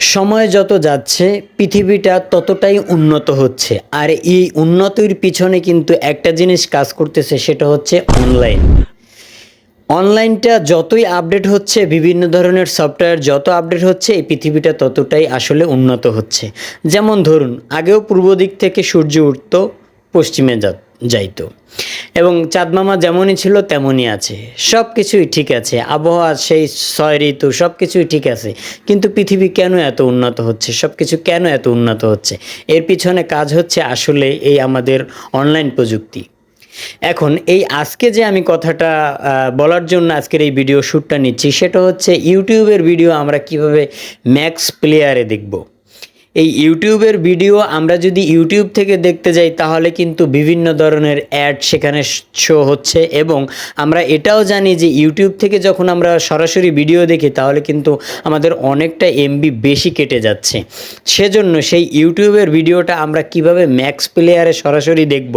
সময় যত যাচ্ছে, পৃথিবীটা ততটাই উন্নত হচ্ছে। আর এই উন্নতির পিছনে কিন্তু একটা জিনিস কাজ করতেছে, সেটা হচ্ছে অনলাইন অনলাইনটা যতই আপডেট হচ্ছে, বিভিন্ন ধরনের সফটওয়্যার যত আপডেট হচ্ছে, এই পৃথিবীটা ততটাই আসলে উন্নত হচ্ছে। যেমন ধরুন, আগেও পূর্ব দিক থেকে সূর্য উঠতো, পশ্চিমে যা যাইতো। এবং চাঁদমামা যেমনই ছিল তেমনই আছে। সব কিছুই ঠিক আছে। আবহাওয়া সেই ছয় ঋতু সব কিছুই ঠিক আছে। কিন্তু পৃথিবী কেন এত উন্নত হচ্ছে? সব কিছু কেন এত উন্নত হচ্ছে? এর পিছনে কাজ হচ্ছে আসলে এই আমাদের অনলাইন প্রযুক্তি। এখন এই আজকে যে আমি কথাটা বলার জন্য আজকের এই ভিডিও শ্যুটটা নিচ্ছি, সেটা হচ্ছে ইউটিউবের ভিডিও আমরা কীভাবে ম্যাক্স প্লেয়ারে দেখব। এই ইউটিউবের ভিডিও আমরা যদি ইউটিউব থেকে দেখতে যাই, তাহলে কিন্তু বিভিন্ন ধরনের অ্যাড সেখানে শো হচ্ছে এবং আমরা এটাও জানি যে ইউটিউব থেকে যখন আমরা সরাসরি ভিডিও দেখি, তাহলে কিন্তু আমাদের অনেকটা এমবি বেশি কেটে যাচ্ছে। সেজন্য সেই ইউটিউবের ভিডিওটা আমরা কীভাবে ম্যাক্স প্লেয়ারে সরাসরি দেখব,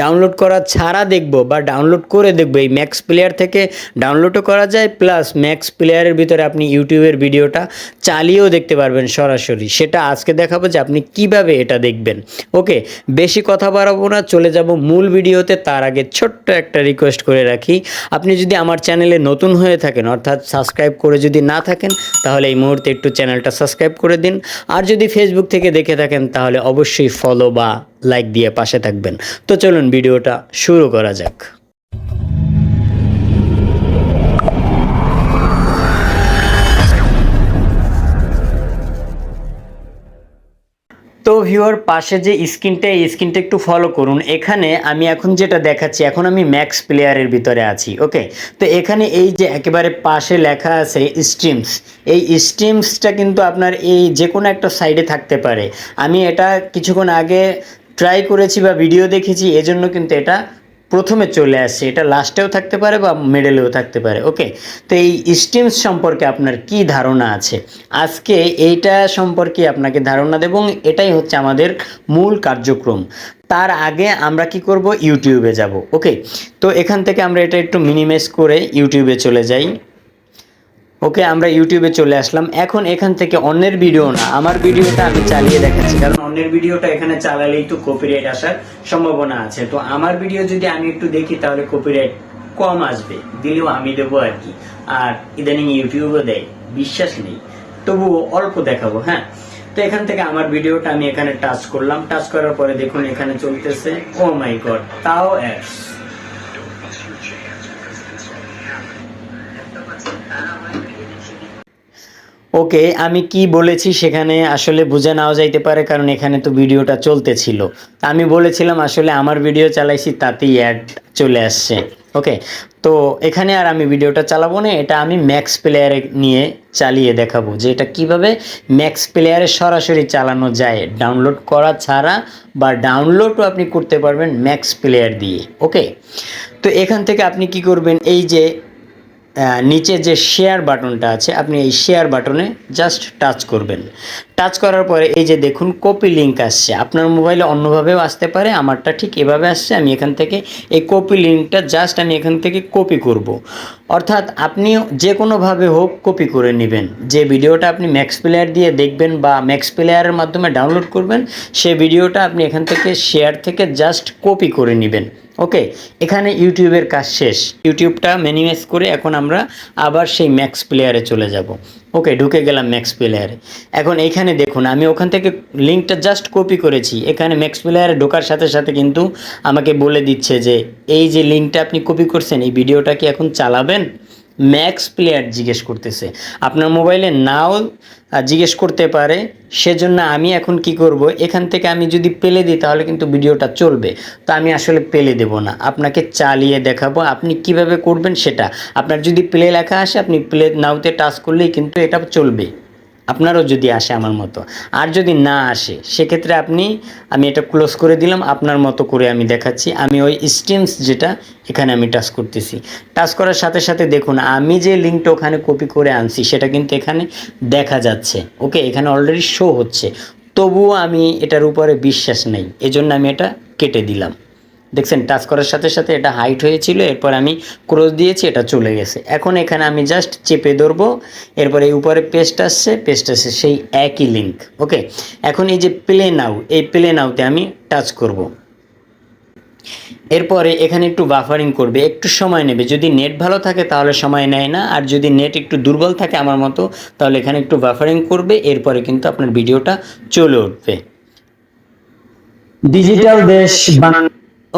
ডাউনলোড করা ছাড়া দেখব বা ডাউনলোড করে দেখব, এই ম্যাক্স প্লেয়ার থেকে ডাউনলোডও করা যায়, প্লাস ম্যাক্স প্লেয়ারের ভিতরে আপনি ইউটিউবের ভিডিওটা চালিয়েও দেখতে পারবেন সরাসরি। সেটা আজকে দেখাবো যে আপনি কীভাবে এটা দেখবেন। ওকে, বেশি কথা বাড়াবো না, চলে যাব মূল ভিডিওতে। তার আগে ছোট্ট একটা রিকোয়েস্ট করে রাখি। আপনি যদি আমার চ্যানেলে নতুন হয়ে থাকেন, অর্থাৎ সাবস্ক্রাইব করে যদি না থাকেন, তাহলে এই মুহূর্তে একটু চ্যানেলটা সাবস্ক্রাইব করে দিন। আর যদি ফেসবুক থেকে দেখে থাকেন, তাহলে অবশ্যই ফলো বা লাইক দিয়ে পাশে থাকবেন। তো চলুন ভিডিওটা শুরু করা যাক। তো ভিউয়ার পাশে যে স্ক্রিনটা এই স্ক্রিনটা একটু ফলো করুন। এখানে আমি এখন যেটা দেখাচ্ছি, এখন আমি ম্যাক্স প্লেয়ারের ভিতরে আছি ওকে তো এখানে এই যে একেবারে পাশে লেখা আছে স্ট্রিমস এই স্ট্রিমসটা কিন্তু আপনার এই যে কোনো একটা সাইডে থাকতে পারে। আমি এটা কিছুক্ষণ আগে ট্রাই করেছি বা ভিডিও দেখেছি, এজন্য কিন্তু এটা প্রথমে চলে আসছে এটা লাস্টেও থাকতে পারে বা মেডেলেও থাকতে পারে ওকে তো এই স্টিমস সম্পর্কে আপনার কি ধারণা আছে? আজকে এইটা সম্পর্কে আপনাকে ধারণা দেব এবং এটাই হচ্ছে আমাদের মূল কার্যক্রম। তার আগে আমরা কি করব? ইউটিউবে যাব ওকে তো এখান থেকে আমরা এটা একটু মিনিমাইজ করে ইউটিউবে চলে যাই। ওকে, আমরা ইউটিউবে চলে আসলাম। এখন এখান থেকে অন্যের ভিডিও না, আমার ভিডিওটা আমি চালিয়ে দেখাচ্ছি, কারণ অন্যের ভিডিওটা এখানে চালালেই তো কপিরাইট আসার সম্ভাবনা আছে। তো আমার ভিডিও যদি আমি একটু দেখি, তাহলে কপিরাইট কম আসবে। দিলেও আমি দেবো আর কি। আর ইদানিং ইউটিউবও দেয়, বিশ্বাস নেই। তবুও অল্প দেখাবো হ্যাঁ? তো এখান থেকে আমার ভিডিওটা আমি এখানে টাচ করলাম। টাচ করার পরে দেখুন, এখানে চলতেছে ও মাই গড তাও অ্যাডস ওকে, আমি কি বলেছি সেখানে আসলে বুঝে নাও যাইতে পারে, কারণ এখানে তো ভিডিওটা চলতেছিল। আমি বলেছিলাম, আসলে আমার ভিডিও চালাইছি, তাতেই অ্যাড চলে আসছে। ওকে, তো এখানে আর আমি ভিডিওটা চালাবো না, এটা আমি ম্যাক্স প্লেয়ারে নিয়ে চালিয়ে দেখাবো, যে এটা কীভাবে ম্যাক্স প্লেয়ারে সরাসরি চালানো যায়। ডাউনলোড করা ছাড়া বা ডাউনলোডও আপনি করতে পারবেন ম্যাক্স প্লেয়ার দিয়ে, ওকে? তো এখান থেকে আপনি কি করবেন, এই যে নিচে যে শেয়ার বাটনটা আছে, আপনি এই শেয়ার বাটনে জাস্ট টাচ করবেন। টাচ করার পরে এই যে দেখুন কপি লিঙ্ক আসছে। আপনার মোবাইলে অন্যভাবেও আসতে পারে, আমারটা ঠিক এভাবে আসছে, আমি এখান থেকে এই কপি লিঙ্কটা জাস্ট আমি এখান থেকে কপি করব। অর্থাৎ আপনি যে কোনোভাবে হোক কপি করে নেবেন। যে ভিডিওটা আপনি ম্যাক্স প্লেয়ার দিয়ে দেখবেন বা ম্যাক্স প্লেয়ারের মাধ্যমে ডাউনলোড করবেন, সে ভিডিওটা আপনি এখান থেকে শেয়ার থেকে জাস্ট কপি করে নেবেন। ওকে, এখানে ইউটিউবের কাজ শেষ। ইউটিউবটা ম্যানিমাইজ করে এখন আমরা আবার সেই ম্যাক্স প্লেয়ারে চলে যাব। ওকে, ঢুকে গেলাম ম্যাক্স প্লেয়ারে এখন এখানে দেখুন, আমি ওখান থেকে লিঙ্কটা জাস্ট কপি করেছি। এখানে ম্যাক্স প্লেয়ারে ঢোকার সাথে সাথে কিন্তু আমাকে বলে দিচ্ছে যে, এই যে লিঙ্কটা আপনি কপি করছেন, এই ভিডিওটা কি এখন চালাবেন? ম্যাক্স প্লেয়ার জিজ্ঞেস করতেছে। আপনার মোবাইলে নাও জিজ্ঞেস করতে পারে, সেজন্য আমি এখন কি করব? এখান থেকে আমি যদি পেলে দিই, তাহলে কিন্তু ভিডিওটা চলবে। তো আমি আসলে পেলে দেব না। আপনাকে চালিয়ে দেখাবো, আপনি কীভাবে করবেন সেটা। আপনার যদি প্লে লেখা আসে, আপনি প্লে নাওতে টাচ করলেই কিন্তু এটা চলবে। আপনারও যদি আসে আমার মতো। আর যদি না আসে, সেক্ষেত্রে আপনি, আমি এটা ক্লোজ করে দিলাম, আপনার মতো করে আমি দেখাচ্ছি। আমি ওই স্ট্রিমস যেটা, এখানে আমি টাচ করতেছি। টাচ করার সাথে সাথে দেখুন, আমি যে লিঙ্কটা ওখানে কপি করে আনছি, সেটা কিন্তু এখানে দেখা যাচ্ছে। ওকে এখানে অলরেডি শো হচ্ছে। তবুও আমি এটার উপরে বিশ্বাস নেই। এজন্য আমি এটা কেটে দিলাম। দেখছেন টাচ করার সাথে সাথে এটা হাইট হয়েছিল, এরপর আমি ক্রস দিয়েছি, এটা চলে গেছে। এখন এখানে আমি জাস্ট চেপে ধরবো, এরপর এই উপরে পেস্ট আসছে পেস্ট আসছে সেই একই লিঙ্ক ওকে এখন এই যে প্লে নাও এই প্লে নাওতে আমি টাচ করব। এরপরে এখানে একটু বাফারিং করবে, একটু সময় নেবে। যদি নেট ভালো থাকে তাহলে সময় নেয় না, আর যদি নেট একটু দুর্বল থাকে আমার মতো, তাহলে এখানে একটু বাফারিং করবে, এরপরে কিন্তু আপনার ভিডিওটা চলে উঠবে। ডিজিটাল দেশ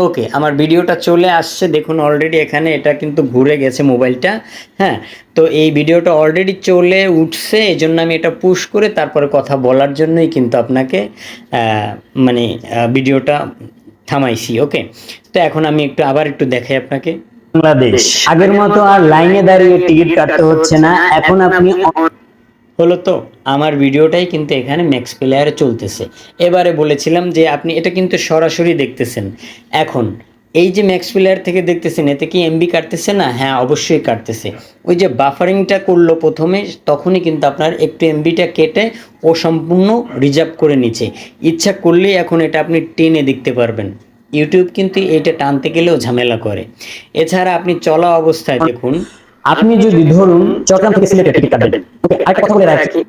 ওকে, আমার ভিডিওটা চলে আসছে। দেখুন অলরেডি এখানে এটা কিন্তু ঘুরে গেছে মোবাইলটা। হ্যাঁ তো এই ভিডিওটা অলরেডি চলে উঠছে এই জন্য আমি এটা পুশ করে তারপরে কথা বলার জন্যই কিন্তু আপনাকে মানে ভিডিওটা থামাইছি, ওকে? তো এখন আমি একটু আবার একটু দেখাই আপনাকে। বাংলাদেশ। আগের মতো আর লাইনে দাঁড়িয়ে টিকিট কাটতে হচ্ছে না। এখন আপনি হলো তো, আমার ভিডিওটাই কিন্তু এখানে ম্যাক্স প্লেয়ারে চলতেছে। এবারে বলেছিলাম যে আপনি এটা কিন্তু সরাসরি দেখতেছেন। এখন, এই যে ম্যাক্স প্লেয়ার থেকে দেখতেছেন, এতে কি এমবি কাটতেছে না? হ্যাঁ অবশ্যই কাটতেছে। ওই যে বাফারিংটা করল প্রথমে, তখনই কিন্তু আপনার একটু এমবিটা কেটে ও সম্পূর্ণ রিজার্ভ করে নিচ্ছে। ইচ্ছা করলেই এখন এটা আপনি টেনে দেখতে পারবেন। ইউটিউব কিন্তু এটা টানতে গেলেও ঝামেলা করে। এছাড়া আপনি চলা অবস্থায় দেখুন আপনি যদি ধরুন চট্টগ্রাম থেকে সিলেটে টিকিট কাটবেন। ওকে আরেকটা কথা বলে রাখি।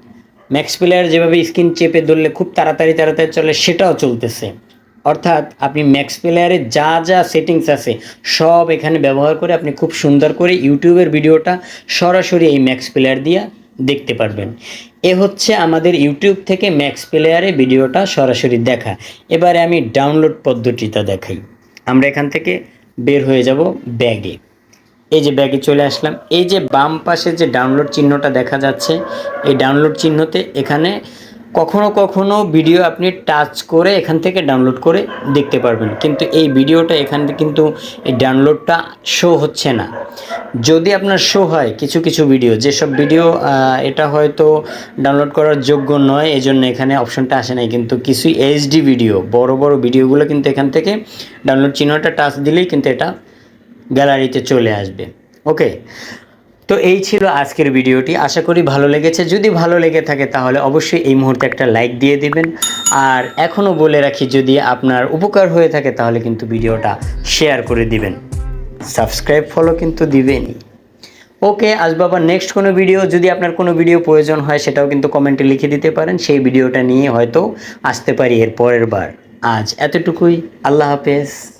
ম্যাক্স প্লেয়ার যেভাবে স্ক্রিন চেপে ধরলে খুব তাড়াতাড়ি তাড়াতাড়ি চলে, সেটাও চলতেছে। অর্থাৎ আপনি ম্যাক্স প্লেয়ারে যা যা সেটিংস আছে, সব এখানে ব্যবহার করে আপনি খুব সুন্দর করে ইউটিউবের ভিডিওটা সরাসরি এই ম্যাক্স প্লেয়ার দিয়ে দেখতে পারবেন। এ হচ্ছে আমাদের ইউটিউব থেকে ম্যাক্স প্লেয়ারে ভিডিওটা সরাসরি দেখা। এবারে আমি ডাউনলোড পদ্ধতিটা দেখাই। আমরা এখান থেকে বের হয়ে যাব ব্যাগে এই যে ব্যাগে চলে আসলাম। এই যে বাম পাশে যে ডাউনলোড চিহ্নটা দেখা যাচ্ছে, এই ডাউনলোড চিহ্নতে এখানে কখনো কখনো ভিডিও আপনি টাচ করে এখান থেকে ডাউনলোড করে দেখতে পারবেন। কিন্তু এই ভিডিওটা এখানে কিন্তু এই ডাউনলোডটা শো হচ্ছে না। যদি আপনার শো হয় কিছু কিছু ভিডিও যেসব ভিডিও এটা হয়তো ডাউনলোড করার যোগ্য নয় এই জন্য এখানে অপশনটা আসে নাই। কিন্তু কিছু এইচডি ভিডিও বড় বড় ভিডিওগুলো কিন্তু এখান থেকে ডাউনলোড চিহ্নটা টাচ দিলেই কিন্তু এটা গ্যালারিতে চলে আসবে। ওকে? তো এই ছিল আজকের ভিডিওটি। আশা করি ভালো লেগেছে। যদি ভালো লেগে থাকে তাহলে অবশ্যই এই মুহূর্তে একটা লাইক দিয়ে দিবেন। আর এখনও বলে রাখি, যদি আপনার উপকার হয়ে থাকে তাহলে কিন্তু ভিডিওটা শেয়ার করে দিবেন। সাবস্ক্রাইব ফলো কিন্তু দিবেনই। ওকে আসব আবার নেক্সট কোনো ভিডিও। যদি আপনার কোনো ভিডিও প্রয়োজন হয়, সেটাও কিন্তু কমেন্টে লিখে দিতে পারেন। সেই ভিডিওটা নিয়ে হয়তো আসতে পারি এর পরের বার। আজ এতটুকুই। আল্লাহ হাফেজ।